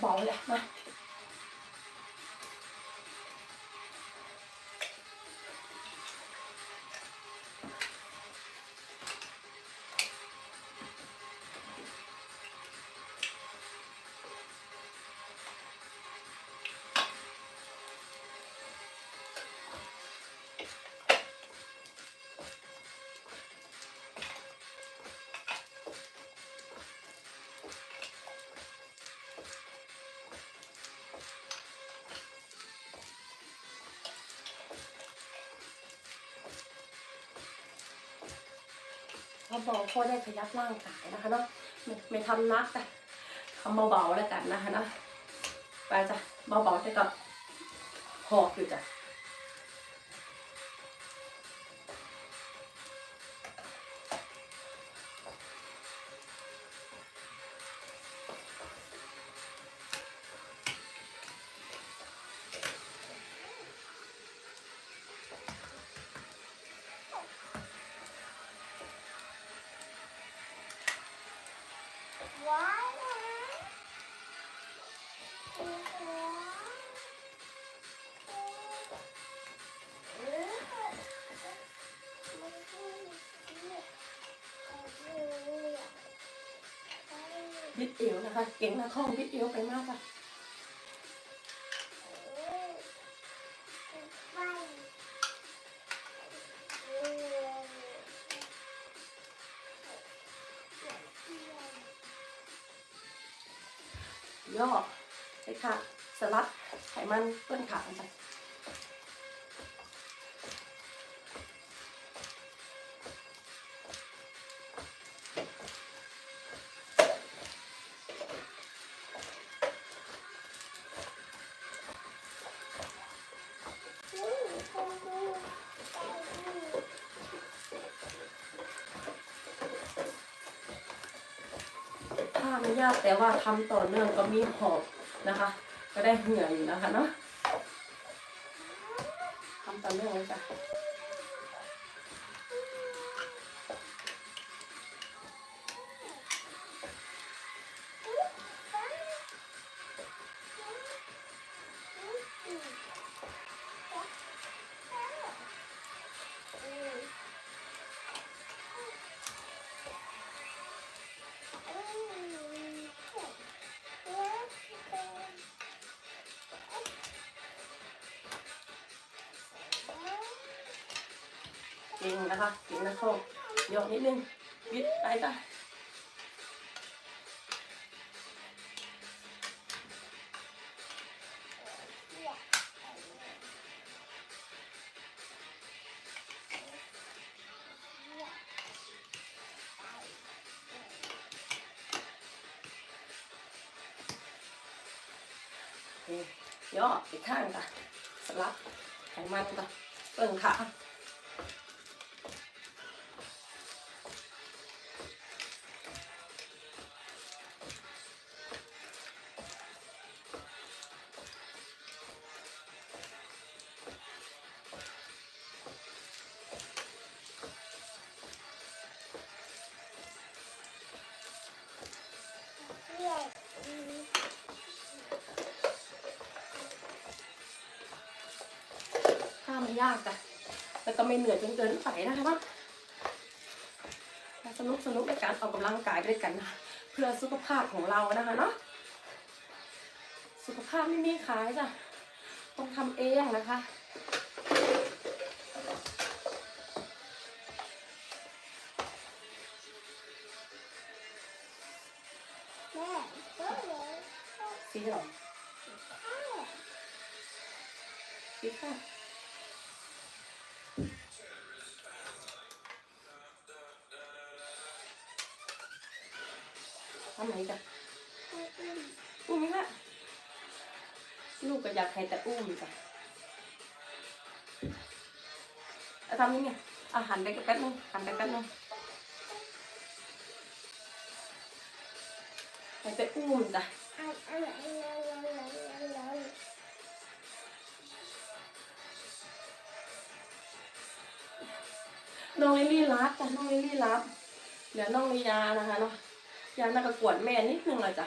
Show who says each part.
Speaker 1: เบา เลยนะเขาบอกพ่อได้ขยับร่างกายนะคะเนาะไม่ไม่ทำนักแต่ทำเบาๆแล้วกันนะคะเนาะไปจ้ะเบาๆแต่ก็หอบอยู่จ้ะ บิดเอวนะคะ เก่งนะข้องบิดเอวไปมากค่ะ
Speaker 2: เออไปเออ
Speaker 1: ย่อใช่ค่ะสลัดไขมันเปื้อนขาจ้ะ ยากแต่ว่าทำต่อเนื่องก็มีหอบนะคะ ก็ได้เหงื่ออยู่นะคะเนาะทำต่อเนื่องเลยจ้ะ ก่งนะคะเก่งนะข้องย่อนิดนึงบิดไปจ้ะย่ออีกข้างจ้ะสลับไขมันจ้ะเปิ่งขา ข้ามไม่ยากจ้ะแล้วก็ไม่เหนื่อยจนเกินไปนะคะเนาะสนุกสนุกในการออกกำลังกายด้วยกันนะเพื่อสุขภาพของเรานะคะเนาะสุขภาพไม่มีขายจ้ะต้องทำเองนะคะ สีหรอสีค่ะทำไหนจ้ะอุ้มนี่ละลูกก็อยากให้แต่อุ้มจ้ะอาทำนี่เนี่ยอาหารไปแป๊บนึงหันไปแป๊บนึง ไปเต่อุ้มจ้ะน้องลิลลี่รับจ้ะน้องลิลลี่รับ เดี๋ยวน้องลียานะคะเนาะยาน่าก็กวดแม่นิดนึงเลยจ้ะ